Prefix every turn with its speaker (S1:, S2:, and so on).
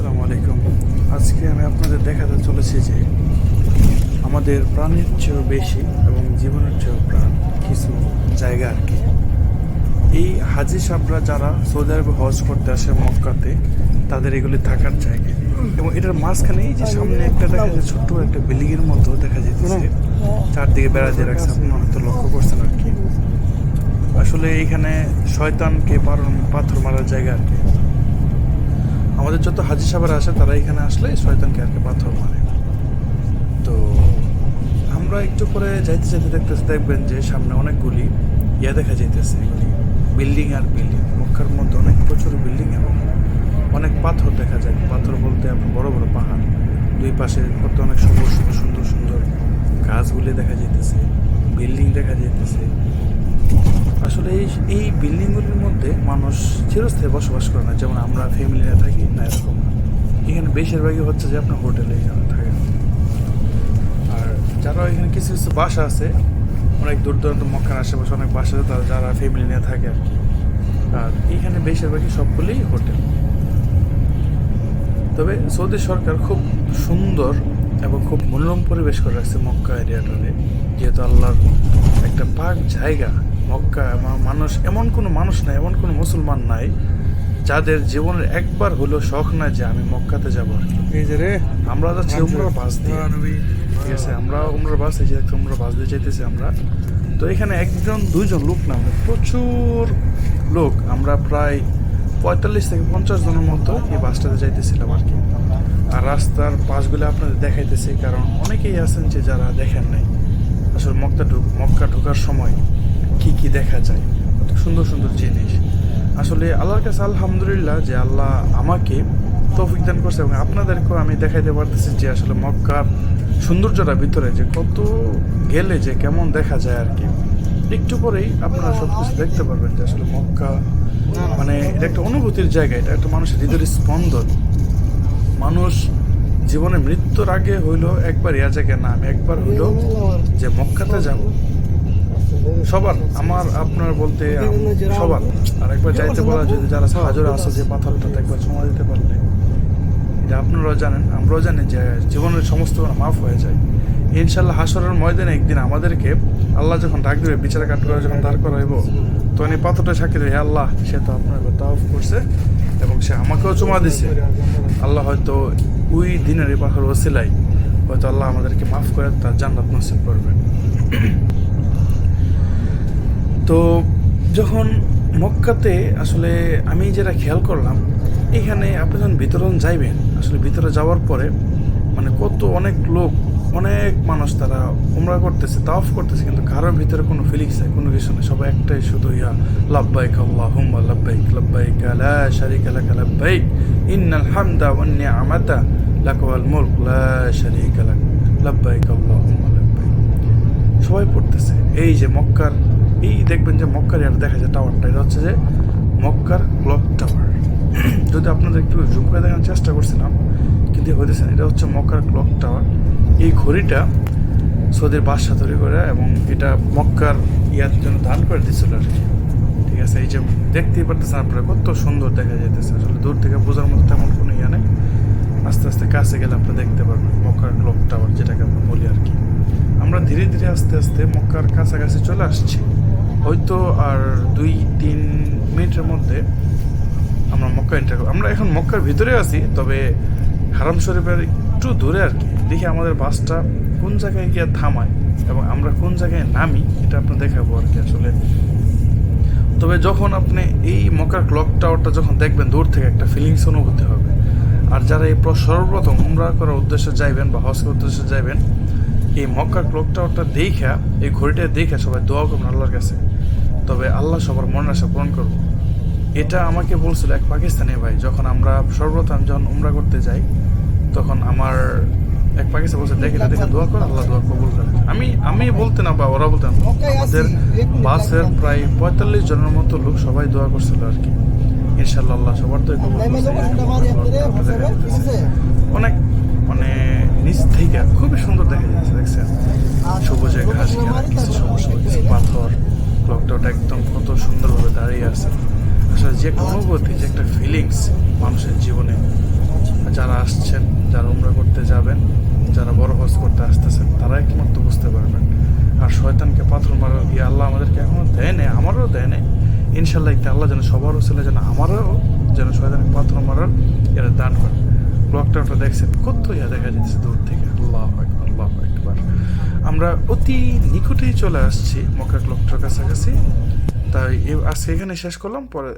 S1: আসসালামু আলাইকুম। আজকে আমি আপনাদের দেখাতে চলেছি যে আমাদের প্রাণের চেয়েও বেশি এবং জীবনের চেয়েও প্রাণ কিছু জায়গা আর কি। এই হাজি সাহরা যারা সৌদি আরবে হজ করতে আসে মক্কাতে, তাদের এগুলি থাকার জায়গা। এবং এটার মাঝখানে যে সামনে একটা দেখা যায় ছোট্ট একটা বিল্ডিংয়ের মতো দেখা যেতেছে চারদিকে বেড়া দিয়ে রাখছে আপনারা হয়তো লক্ষ্য করছেন আর কি। আসলে এখানে শয়তানকে পাথর মারার জায়গা আর কি। আমাদের যত হাজি সাহেবরা আসে, তারা এখানে আসলে শয়তানকে আর কি পাথর মারে। তো আমরা একটু পরে যাইতে যাইতে দেখতেছি, দেখবেন যে সামনে অনেকগুলি ইয়া দেখা যাইতেছে এগুলি বিল্ডিং আর বিল্ডিং, মক্কার মধ্যে অনেক প্রচুর বিল্ডিং এবং অনেক পাথর দেখা যায়। পাথর বলতে আপনার বড় বড় পাহাড়, দুই পাশে কত অনেক সুন্দর সুন্দর সুন্দর সুন্দর গাছগুলি দেখা যাইতেছে, বিল্ডিং দেখা যাইতেছে। আসলে এই এই বিল্ডিংগুলির মধ্যে মানুষ চিরস্থায়ী বসবাস করে না। যেমন আমরা ফ্যামিলিতে থাকি, না এরকম এখানে বেশিরভাগই হচ্ছে যে আপনার হোটেলে এখানে থাকে আর যারা এখানে কিছু কিছু বাসা আছে, অনেক দূর দূরান্ত মক্কার আশেপাশে অনেক বাসা আছে, তারা, যারা ফ্যামিলি নিয়ে থাকে আর কি। আর এখানে বেশিরভাগই সবগুলোই হোটেল। তবে সৌদি সরকার খুব সুন্দর এবং খুব মনোরম পরিবেশ করে রাখছে মক্কা এরিয়াটাতে যেহেতু আল্লাহর একটা পাক জায়গা মক্কা মানুষ এমন কোনো মানুষ নাই এমন কোনো মুসলমান নাই যাদের জীবনের একবার হলো শখ না যে আমি মক্কাতে যাব
S2: এই যে রে।
S1: আমরা যাচ্ছি উমরার বাস দিয়ে। ঠিক আছে আমরা উমরার বাস এই যে উমরার বাস দিয়ে যেতেছি আমরা। তো এখানে একজন দুইজন লোক না প্রচুর লোক। আমরা প্রায় পঁয়তাল্লিশ থেকে পঞ্চাশ জনের মতো এই বাসটাতে যাইতেছিলাম আর কি। আর রাস্তার পাশগুলো আপনাদের দেখাইতেছি কারণ অনেকেই আছেন যে যারা দেখেন নাই। আসলে মক্কা ঢুক মক্কা ঢোকার সময় কি কি দেখা যায়? কত সুন্দর সুন্দর জিনিস। আসলে আল্লাহর কাছে আলহামদুলিল্লাহ যে আল্লাহ আমাকে তৌফিক দান করছে এবং আপনাদেরকেও আমি দেখাইতে পারতেছি যে আসলে মক্কার সৌন্দর্যটা ভিতরে যে কত গেলে যে কেমন দেখা যায় আর কি। একটু পরেই আপনারা সব কিছু দেখতে পারবেন যে আসলে মক্কা মানে এটা একটা অনুভূতির জায়গা, এটা একটা মানুষের হৃদয়ের স্পন্দন। মানুষ জীবনে মৃত্যুর আগে হইল একবার ইয়া জায়গায় না, আমি একবার হইল যে মক্কাতে যাব সবার, আমার, আপনার বলতে সবার। আর একবার যাইতে বলা, যদি যারা হাজরে আসে যে পাথরটা একবার সময় দিতে পারলে, এটা আপনারাও জানেন, আমরাও জানি যে জীবনের সমস্ত মাফ হয়ে যায়। ইনশাল্লাহ হাসরের ময়দানে একদিন আমাদেরকে আল্লাহ যখন ডাক দেবে, বিচার কাট করে যখন দাঁড় করাইব তখন এই পাথরটা সাক্ষী দেবে আল্লাহ, সে তো আপনার তাওফ করছে এবং সে আমাকেও চুমা দিছে। আল্লাহ হয়তো ওই দিনের এই পাথর ওসিলাই হয়তো আল্লাহ আমাদেরকে মাফ করে, তার জান্নাত নসিব করবেন। তো যখন মক্কাতে আসলে আমি যেটা খেয়াল করলাম, এখানে আপনি যখন বিতরণ যাইবেন, আসলে ভিতরে যাওয়ার পরে মানে কত অনেক লোক, অনেক মানুষ তারা উমরা করতেছে তাওফ করতেছে, কিন্তু কারোর ভিতরে কোনো ফিলিংস নেই, কোনো কিছু নেই। সবাই একটাই শুধু, ইয়া, লাব্বাইক আল্লাহুম্মা লাব্বাইক লাব্বাইক লা শারিকা লাকা, লাব্বাইক, ইন্নাল হামদা ওয়ান নি'মাতা লাকা ওয়াল মুলক, লা শারিকা লাক, লাব্বাইক আল্লাহুম্মা লাব্বাইক। সবাই পড়তেছে, এই যে মক্কার এই দেখবেন যে মক্কার ইয়ার দেখা যায় টাওয়ারটা এটা হচ্ছে যে মক্কার ক্লক টাওয়ার যদি আপনাদের একটু জুম করে দেখানোর চেষ্টা করছিলাম, কিন্তু হইতেছে। এটা হচ্ছে মক্কার ক্লক টাওয়ার এই ঘড়িটা সৌদির বাদশা তৈরি করে এবং এটা মক্কার ইয়ার জন্য দান করে দিয়েছিল আর কি। ঠিক আছে, এই যে দেখতেই পারতেছেন আপনারা কত সুন্দর দেখা যাইতেছে। আসলে দূর থেকে বোঝার মতো তেমন কোনো ইয়া নেই। আস্তে আস্তে কাছে গেলে আপনারা দেখতে পারবেন মক্কার ক্লক টাওয়ার যেটাকে আমরা বলি আর কি। আমরা ধীরে ধীরে আস্তে আস্তে মক্কার কাছাকাছি চলে আসছি। হয়তো আর দুই, তিন মিনিটের মধ্যে আমরা মক্কা এন্টার আমরা এখন মক্কার ভিতরে আছি, তবে হারাম শরীফের একটু দূরে আর কি। দেখি আমাদের বাসটা কোন জায়গায় গিয়ে থামায় এবং আমরা কোন জায়গায় নামি, এটা আপনার দেখাবো আর কি আসলে। তবে যখন আপনি এই মক্কার ক্লক টাওয়ারটা যখন দেখবেন, দূর থেকে একটা ফিলিংস অনুভূতি হবে। আর যারা এই সর্বপ্রথম উমরা করার উদ্দেশ্যে যাইবেন বা হজ করার উদ্দেশ্যে যাইবেন এই মক্কার ক্লক টাওয়ারটা দেখা এই ঘড়িটা দেখে সবাই দোয়া করবেন আল্লাহর কাছে। তবে আল্লাহ সবার মনের আশা পূরণ করব এটা আমাকে বলছিল এক পাকিস্তানি ভাই যখন আমরা সর্বপ্রথম যখন উমরা করতে যাই তখন আমার এক পাকিস্তান বলছে দেখে দেখে দোয়া কর আল্লাহ দোয়া কবুল করে। আমি আমি বলতে না বা ওরা বলতে না আমাদের বাসের প্রায় পঁয়তাল্লিশ জনের মতো লোক সবাই দোয়া করছিল আর কি। ইনশাল্লাহ আল্লাহ সবার তো কবুল করছে। অনেক ঘাস খেলা কিছু সমস্যা কিছু পাথর ক্লকটা একদম কত সুন্দরভাবে দাঁড়িয়ে আছে। আসলে যে একটা অনুভূতি যে একটা ফিলিংস মানুষের জীবনে। যারা আসছেন, যারা উমরা করতে যাবেন, যারা বড় হজ করতে আসতেছেন, তারা একমাত্র বুঝতে পারবেন। আর শয়তানকে পাথর মারা ইয়ে আল্লাহ আমাদেরকে এখনও দেয় নেই, আমারও দেয় নেই। ইনশাল্লাহ একটা আল্লাহ যেন সবারও ছেলে যেন আমারও যেন শয়তানকে পাথর মারার এরা দান করে। ব্লকটা ওটা দেখছেন, কত ইয়া দেখা যাচ্ছে দূর থেকে। আল্লাহ একবার আল্লাহ একবার আমরা অতি নিকটেই চলে আসছি মক্কা ক্লকটার কাছাকাছি। তাই আজকে এখানে শেষ করলাম, পরে